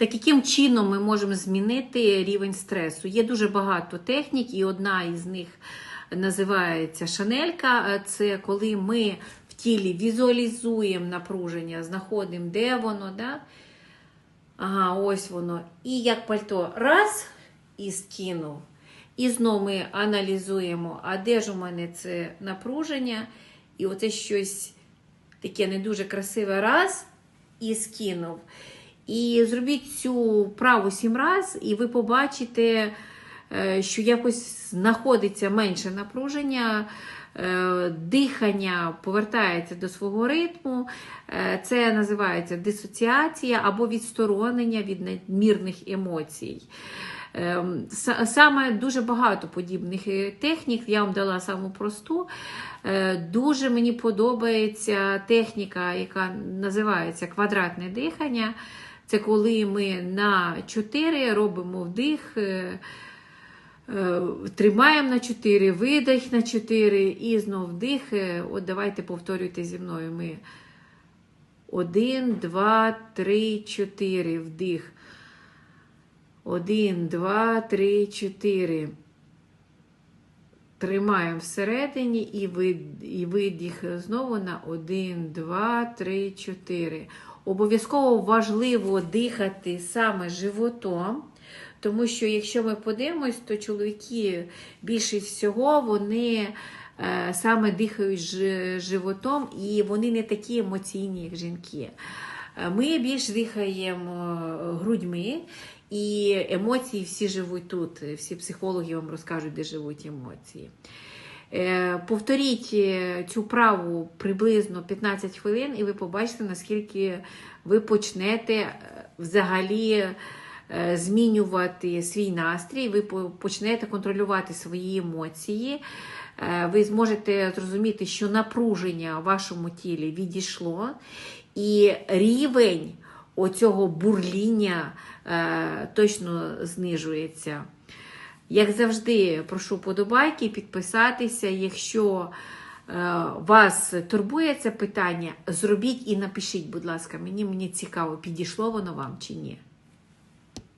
Так яким чином ми можемо змінити рівень стресу? Є дуже багато технік, і одна із них називається шанелька. Це коли ми в тілі візуалізуємо напруження, знаходимо, де воно. Да? Ага, ось воно. І як пальто раз і скинув. І знову ми аналізуємо, а де ж у мене це напруження, і оце щось таке не дуже красиве раз і скинув. І зробіть цю праву сім раз, і ви побачите, е, що якось знаходиться менше напруження, е, дихання повертається до свого ритму. Е, Це називається дисоціація або відсторонення від надмірних емоцій. Ем, Саме дуже багато подібних технік. Я вам дала саму просту. Дуже мені подобається техніка, яка називається квадратне дихання. Це коли ми на 4 робимо вдих, е, е, тримаємо на 4, видих на 4 і знов вдих. Е, От давайте повторюйте зі мною. Ми 1, 2, 3, 4 вдих. Один, два, три, чотири. Тримаємо всередині і видих знову на один, два, три, чотири. Обов'язково важливо дихати саме животом, тому що якщо ми подивимось, то чоловіки більше всього вони е, саме дихають животом і вони не такі емоційні, як жінки. Е, Ми більш дихаємо е, грудьми, і емоції всі живуть тут. Всі психологи вам розкажуть, де живуть емоції. Е, Повторіть е, цю праву приблизно 15 хвилин, і ви побачите, наскільки ви почнете е, взагалі змінювати свій настрій, ви почнете контролювати свої емоції. Ви зможете зрозуміти, що напруження в вашому тілі відійшло, і рівень оцього бурління точно знижується. Як завжди, прошу подобайки, підписатися. Якщо е, вас турбує це питання, зробіть і напишіть, будь ласка, мені, мені цікаво, підійшло воно вам чи ні.